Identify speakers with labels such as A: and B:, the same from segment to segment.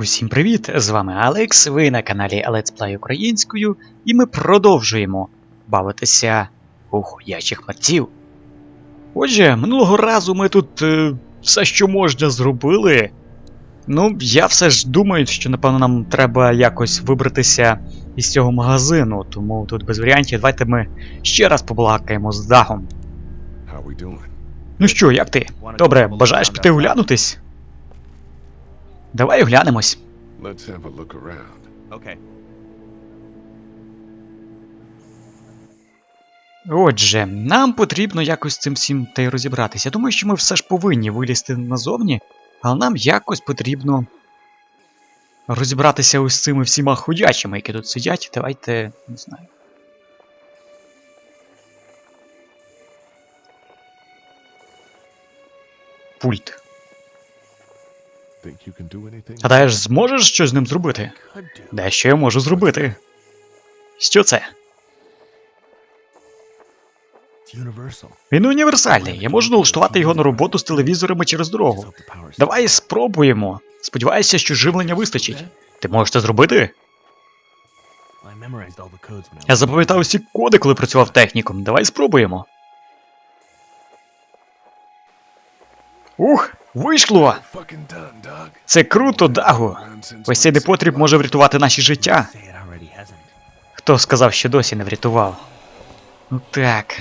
A: Усім привіт! З вами Алекс, ви на каналі Let's Play українською, і ми продовжуємо бавитися у ходячих мерців. Отже, минулого разу ми тут е, все, що можна, зробили. Ну, я все ж думаю, що напевно нам треба якось вибратися із цього магазину, тому тут без варіантів. Давайте ми ще раз побалакаємо з
B: doing?
A: Ну що, як ти? Добре, бажаєш піти оглянутись? Давай оглянемось.
B: Let's have a look around.
C: Okay.
A: Отже, нам потрібно якось з цим всім та й розібратися. Я думаю, що ми все ж повинні вилізти назовні, але нам якось потрібно розібратися ось з цими всіма ходячими, які тут сидять. Давайте, не знаю. Пульт. Гадаєш, зможеш щось з ним зробити? Дещо я можу зробити. Що це? Він універсальний. Я можу налаштувати його на роботу з телевізорами через дорогу. Давай спробуємо. Сподіваюся, що живлення вистачить. Ти можеш це зробити? Я запам'ятав усі коди, коли працював техніком. Давай спробуємо. Ух, вийшло! Це круто.
B: Around
A: Ось цей непотріб може врятувати наші життя. Хто сказав, що досі не врятував? Ну так.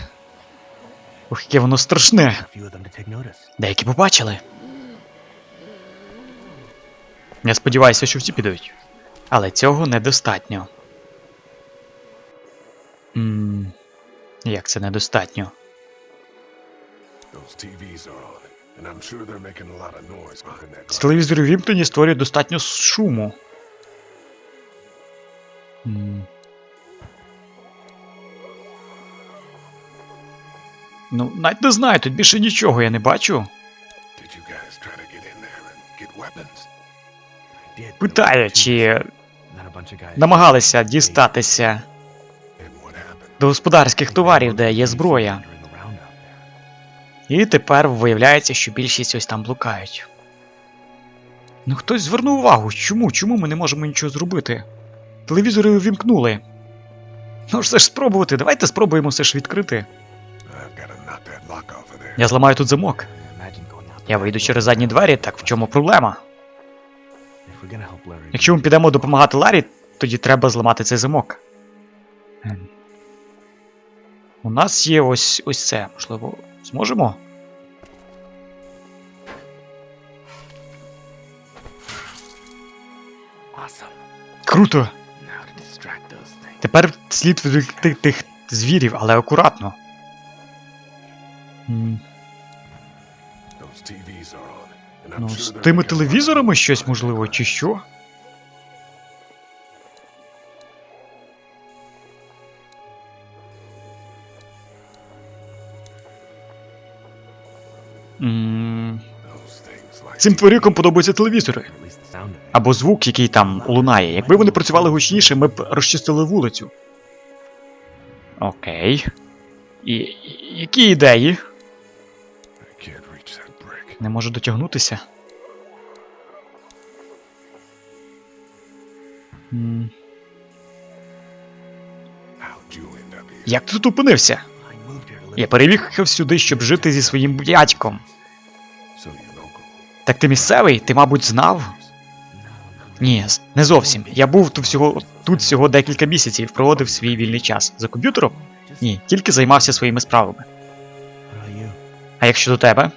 A: Ух, яке воно страшне. Деякі побачили. Я сподіваюся, що всі підуть. Але цього недостатньо. Ммм. Як це недостатньо? З телевізорів вімкнені створює достатньо шуму. Ну, навіть не знаю, тут більше нічого я не бачу.
C: Too
A: чи намагалися дістатися до господарських товарів, де є зброя. І тепер виявляється, що більшість ось там блукають. Ну хтось звернув увагу, чому? Чому ми не можемо нічого зробити? Телевізори увімкнули. Ну ж це ж спробувати, давайте спробуємо все ж відкрити. Я зламаю тут замок. Я вийду через задні двері, так в чому проблема? Якщо ми підемо допомагати Ларі, тоді треба зламати цей замок. Ем. У нас є ось ось це. Можливо, зможемо? Круто! Тепер слід відвлекти тих звірів, але акуратно. Ну, з тими телевізорами щось можливо, чи що? Цим тварюкам подобаються телевізори. Або звук, який там лунає. Якби вони працювали гучніше, ми б розчистили вулицю. Окей. І, які ідеї? Не можу дотягнутися. Як ти тут опинився? Я переїхав сюди, щоб жити зі своїм дядьком. Так ти місцевий? Ти, мабуть, знав? Ні, не зовсім. Я був тут всього тут всього декілька місяців, проводив свій вільний час. За комп'ютером? Ні, тільки займався своїми справами. А як щодо тебе?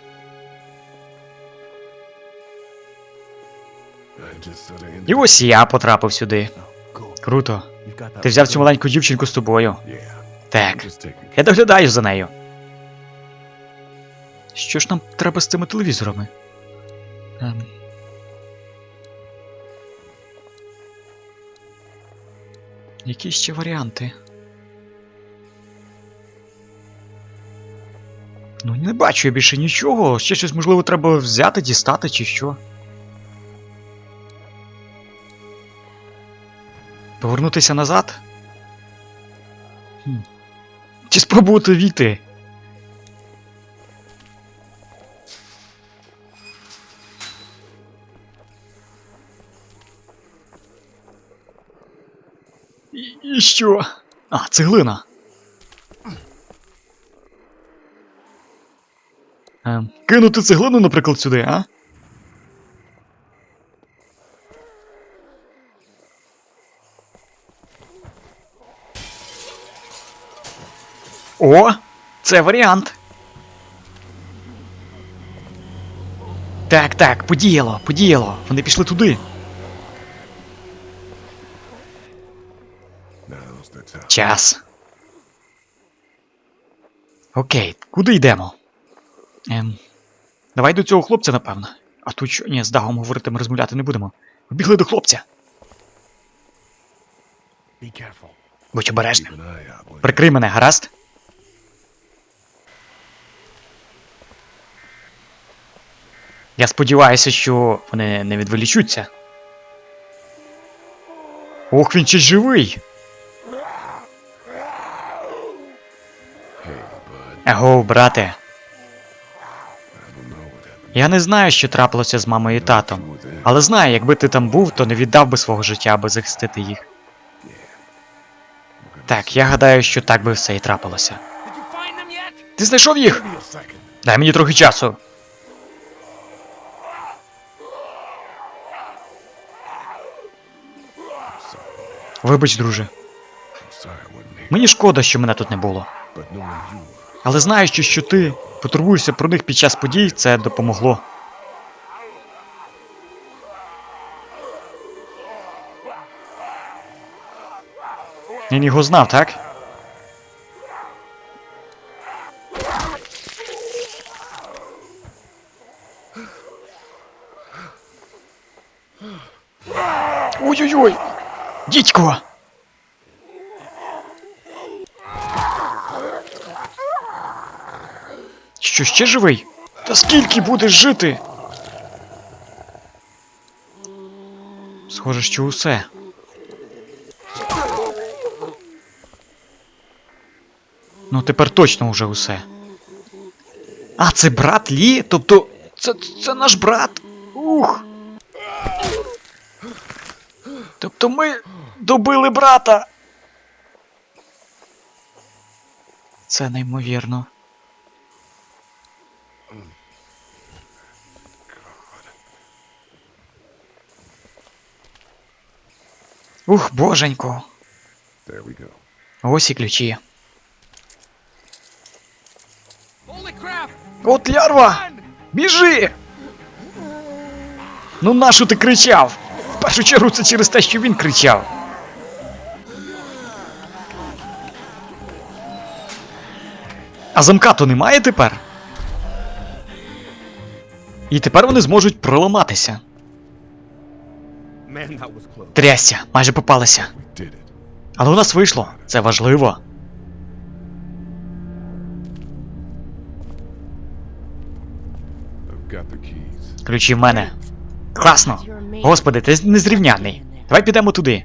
A: І ось я потрапив сюди. Круто. Ти взяв цю маленьку дівчинку з тобою. Так. Я доглядаю за нею. Що ж нам треба з цими телевізорами? Ем. Які ще варіанти? Ну, не бачу я більше нічого. Ще щось, можливо, треба взяти, дістати чи що. Повернутися назад? Хм. Чи спробувати війти? І що? А, цеглина. Ем, Кинути цеглину, наприклад, сюди, а? О! Це варіант. Так, так, подіяло, подіяло. Вони пішли туди. Час. Окей, куди йдемо? Ем, давай до цього хлопця, напевно. А тут що? Ні, з Дагом говорити ми розмовляти не будемо. Побігли до хлопця. Будь обережним. Прикрий мене, гаразд? Я сподіваюся, що вони не відволічуться. Ох, він ще живий! Аго, брате. Я не знаю, що трапилося з мамою і татом. Але знаю, якби ти там був, то не віддав би свого життя, аби захистити їх. Так, я гадаю, що так би все і трапилося. Ти знайшов їх? Дай мені трохи часу. Вибач, друже. Мені шкода, що мене тут не було. Але знаючи, що ти потурбуєшся про них під час подій, це допомогло. Він його знав, так? Дідько! Що ще живий? Та скільки будеш жити? Схоже, що усе. Ну, тепер точно уже усе. А, це брат Лі? Тобто. Це, це наш брат. Ух. Тобто ми добили брата. Це неймовірно. Ух, боженько.
B: there we go.
A: Ось і ключі. От лярва! Біжи! Ну нащо ти кричав? В першу чергу це через те, що він кричав. А замка то немає тепер? І тепер вони зможуть проламатися. Трясся, майже
B: it.
A: Але у нас вийшло. Це важливо. Ключі в мене. Класно. Господи, ти незрівняний. Давай підемо туди.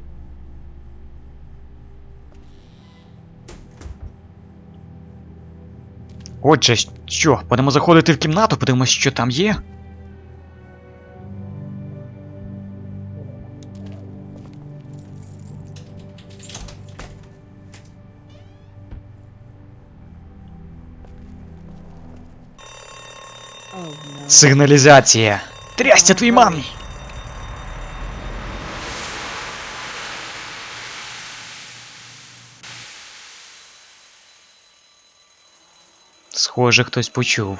A: Отже, що, будемо заходити в кімнату, подивимось, що там є. Сигналізація. Трясся твій мамі. Схоже, хтось почув.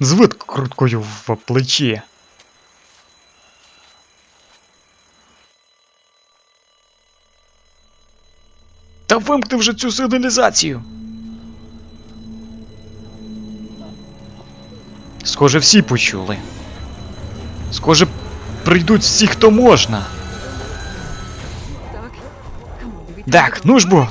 A: Звид круткою в плечі. Та вимкни вже цю сигналізацію. Схоже, всі почули. Схоже, прийдуть всі, хто можна. Так, ну ж бо.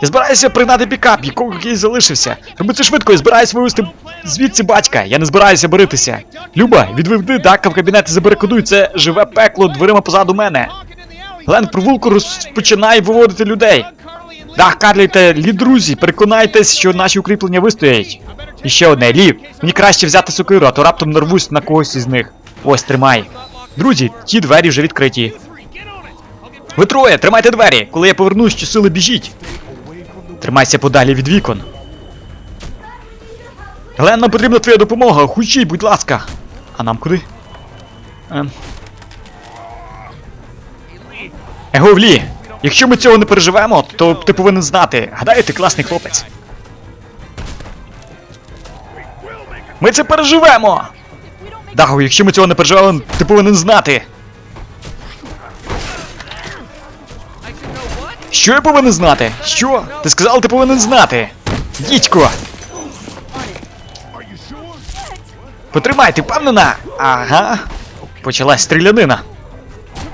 A: Я збираюся пригнати пікап, якого який залишився. Роби це швидко, я збираюся вивезти звідси батька. Я не збираюся боритися. Люба, відведи Дака в кабінет і забарикадуй це живе пекло дверима позаду мене. Глен в провулку розпочинає виводити людей. Так, Карлі та лі друзі, переконайтесь, що наші укріплення вистоять. І ще одне, Лі, мені краще взяти сокиру, а то раптом нарвусь на когось із них. Ось, тримай. Друзі, ті двері вже відкриті. Ви троє, тримайте двері! Коли я повернусь, щосили біжіть. Тримайся подалі від вікон. Глен, нам потрібна твоя допомога. Хучій, будь ласка. А нам куди? Ем. Егов, якщо ми цього не переживемо, то ти повинен знати. Гадаю, ти класний хлопець. Ми це переживемо! Дагу, якщо ми цього не переживемо, ти повинен знати. Що я повинен знати? Що? Ти сказав, ти повинен знати. Дідько! Потримай, ти впевнена? Ага. Почалась стрілянина.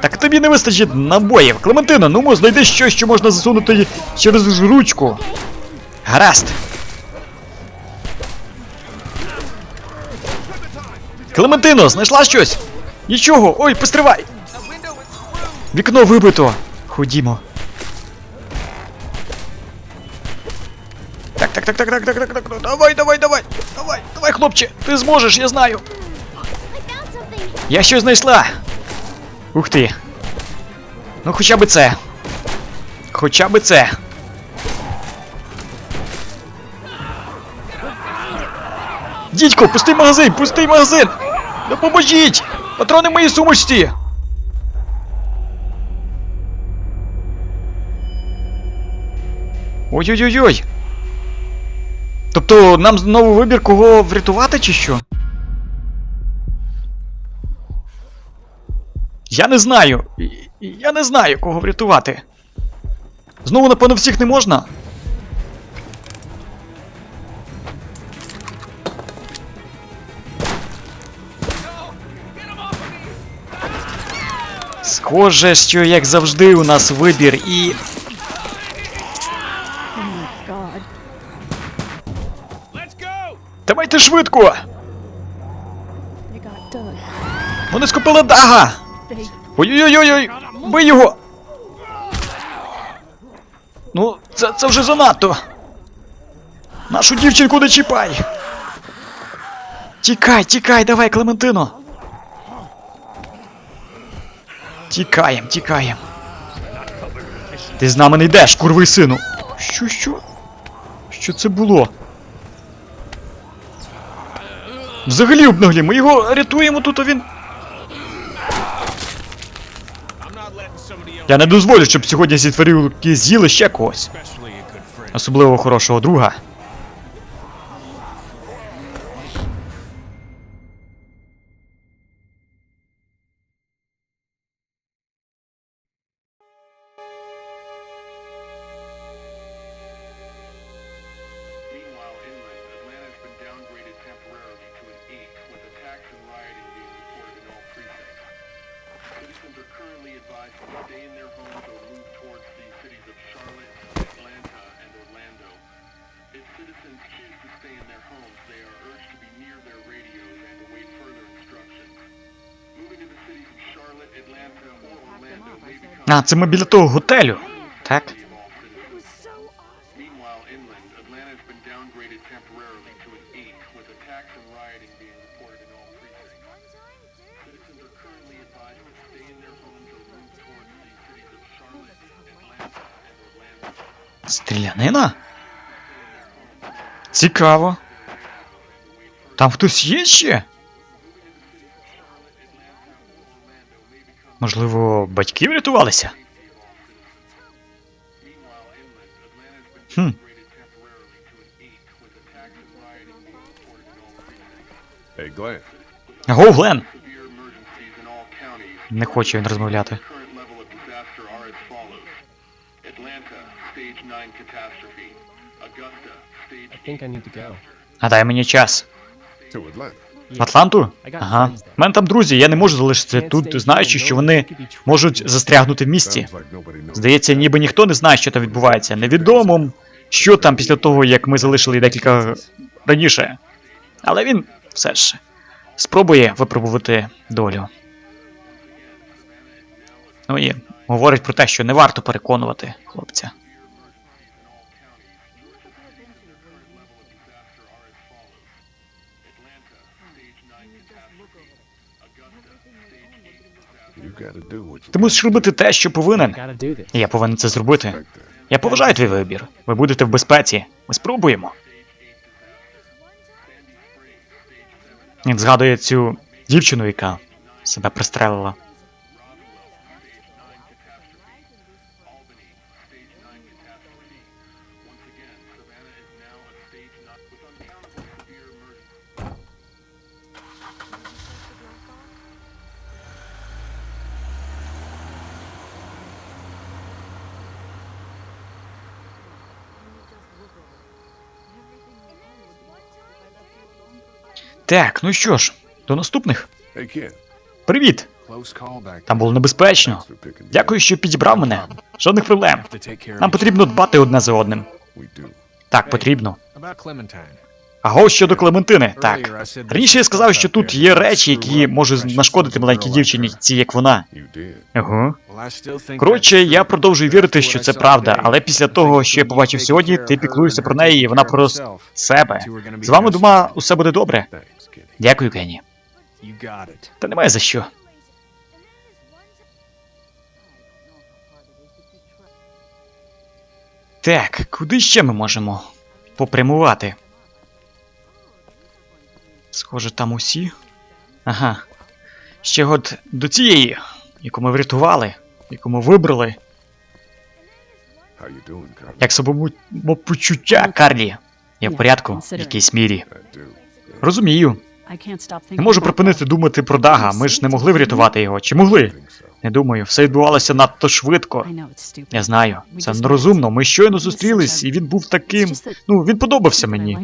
A: Так тобі не вистачить набоїв. Клементино, ну знайди щось, що можна засунути через ручку. Гаразд. Клементино, знайшла щось? Нічого, ой, постривай! Вікно вибито. Ходімо. Так, так, так, так, так, так, так, так, давай, давай, давай, давай, давай, хлопче, ти зможеш, я знаю. Я щось знайшла. Ух ти. Ну хоча б це. Хоча б це. Дідько, пустий магазин, пустий магазин! Допоможіть! Патрони в моїй сумочці! Ой-ой-ой-ой! Тобто нам знову вибір кого врятувати чи що? Я не знаю. Я не знаю, кого врятувати. Знову, напевно, всіх не можна. Схоже, що як завжди у нас вибір і. Давайте швидко! Вони скупили дага! Ой-ой-ой-ой! Бий його! Ну, це, це вже занадто. Нашу дівчинку не чіпай! Тікай, тікай, давай, Клементино! Тікаєм, тікаєм. Ти з нами не йдеш, курвий сину. Що, що? Що це було? Взагалі обнаглі, ми його рятуємо тут, а він. Я не дозволю, щоб сьогодні ці тварюки з'їли ще когось. Особливо хорошого друга.
B: Citizens are currently advised to stay in their homes or move towards the cities of Charlotte, Atlanta, and Orlando. If citizens choose to stay in their homes, they are urged to be near their radios and await further instructions. Moving to the cities of Charlotte, Atlanta, or Orlando may become
A: А, це ми біля того готелю. Так. Стрілянина? Цікаво. Там хтось є ще? Можливо, батьки врятувалися? Хм.
B: downgraded temporarily to an 8, with
D: I think I need to go.
A: А дай мені час. В Атланту? Ага. У мене там друзі, я не можу залишитися тут, знаючи, що вони можуть застрягнути в місті. Здається, ніби ніхто не знає, що там відбувається. Невідомо, що там після того, як ми залишили декілька раніше. Але він все ж спробує випробувати долю. Ну і говорить про те, що не варто переконувати хлопця. Ти мусиш робити те, що повинен. Я повинен це зробити. Я поважаю твій вибір. Ви будете в безпеці. Ми спробуємо. Він згадує цю дівчину, яка себе пристрелила. Так, ну що ж, до наступних. Привіт! Там було небезпечно. Дякую, що підібрав мене. Жодних проблем. Нам потрібно дбати одне за одним. Так, потрібно. Аго щодо Клементини, так. Раніше я сказав, що тут є речі, які можуть нашкодити маленькій дівчині, цій як вона. Ага. Коротше, я продовжую вірити, що це правда, але після того, що я побачив сьогодні, ти піклуєшся про неї, і вона про себе. З вами дома усе буде добре. Дякую, Кенні. Та немає за що. Так, куди ще ми можемо попрямувати? Схоже, там усі. Ага. Ще от до цієї, яку ми врятували, яку ми вибрали. Як самопочуття, Карлі. Я в порядку, в якійсь мірі. Розумію. Не можу припинити думати про Дага. Ми ж не могли врятувати його. Чи могли? Не думаю, все відбувалося надто швидко. Я знаю, це нерозумно. Ми щойно зустрілись, і він був таким. Ну, він подобався мені.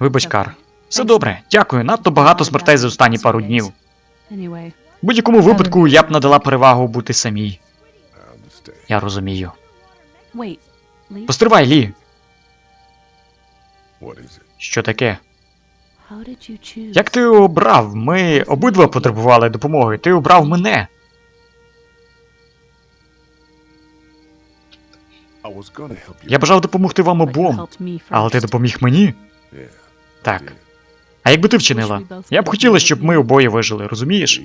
A: Вибач, Кар. Все добре, дякую. Надто багато смертей за останні пару днів. В будь-якому випадку я б надала перевагу бути самій. Я розумію. Постривай, Лі.
B: What is it?
A: Що таке?
E: how did you choose?
A: Як ти обрав? Ми обидва потребували допомоги. Ти обрав мене. Я бажав допомогти вам обом, але ти допоміг мені. Так. А як би ти вчинила? Я б хотіла, щоб ми обоє вижили, розумієш?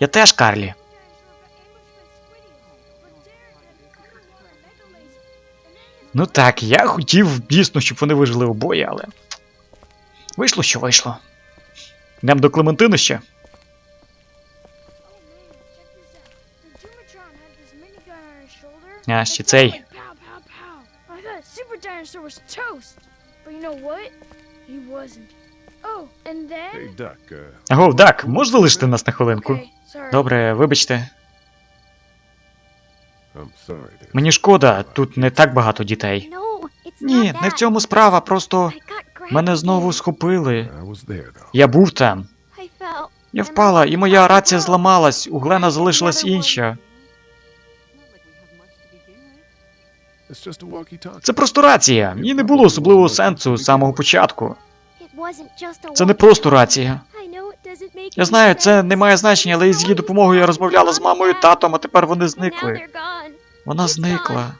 A: Я теж, Карлі. Ну так, я хотів, дійсно, щоб вони вижили обоє, але. Вийшло, що вийшло. Йдемо до Клементини ще. А, ще цей.
B: Uh,
A: Агов, Дак, можеш залишити нас на хвилинку? Добре, вибачте.
B: I'm
A: Мені шкода, тут не так багато дітей. Ні, не в цьому справа, просто мене знову схопили. Я був там. Я впала, і моя рація зламалась, у Глена залишилась інша. Це просто рація. І не було особливого сенсу з самого початку. Це не просто рація. Я знаю, це не має значення, але із її допомогою я розмовляла з мамою і татом, а тепер вони зникли. Вона зникла.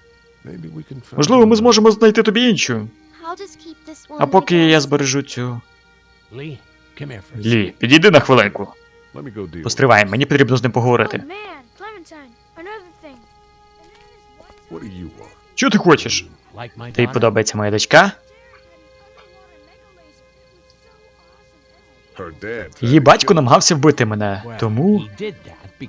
A: Можливо, ми зможемо знайти тобі іншу. А поки я збережу цю. Лі, підійди на хвилинку. Постривай, мені потрібно з ним поговорити. Що ти хочеш? Тобі подобається моя дочка? Її батько намагався вбити мене, тому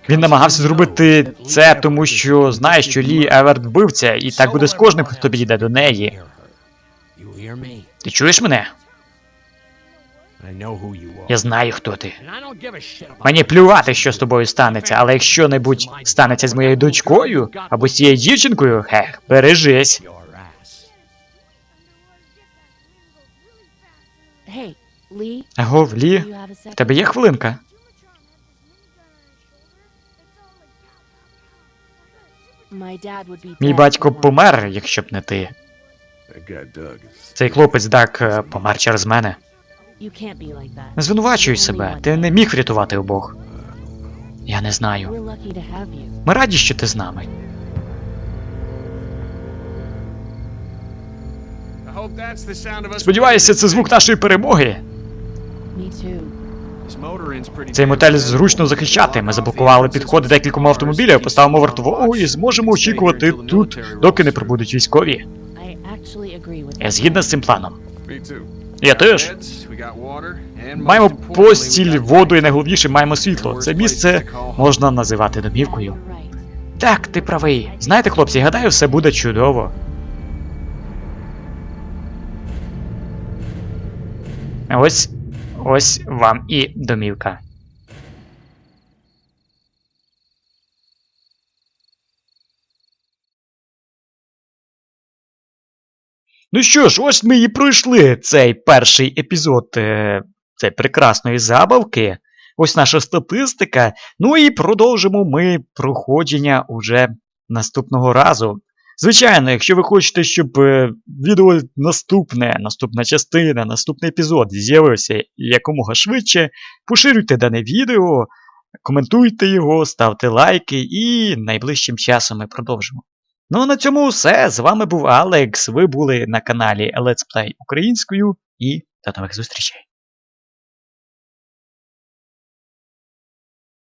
A: він намагався зробити це, тому що знає, що Лі Еверт вбивця, і так буде з кожним, хто підійде до неї. Ти чуєш мене? Я знаю, хто ти. Мені плювати, що з тобою станеться, але якщо небудь станеться з моєю дочкою або з цією дівчинкою, хех, бережись. Агов, Лі, в тебе є хвилинка? Мій батько помер, якщо б не ти. Цей хлопець Дак е, помер через мене. Не звинувачуй себе, ти не міг врятувати обох. Я не знаю. Ми раді, що ти з нами. Сподіваюся, це звук нашої перемоги. Цей мотель зручно захищати. Ми заблокували підходи декільком автомобілів, поставимо вартового і зможемо очікувати тут, доки не прибудуть військові. Я згідна з цим планом. Я теж. Маємо постіль, воду і найголовніше маємо світло. Це місце можна називати домівкою. Так, ти правий. Знаєте, хлопці, гадаю, все буде чудово. Ось. Ось вам і домівка. Ну що ж, ось ми і пройшли цей перший епізод е, цієї прекрасної забавки. Ось наша статистика. Ну і продовжимо ми проходження уже наступного разу. Звичайно, якщо ви хочете, щоб е, відео наступне, наступна частина, наступний епізод з'явився якомога швидше, поширюйте дане відео, коментуйте його, ставте лайки і найближчим часом ми продовжимо. Ну а на цьому все. З вами був Алекс. Ви були на каналі Let's Play українською і до нових зустрічей.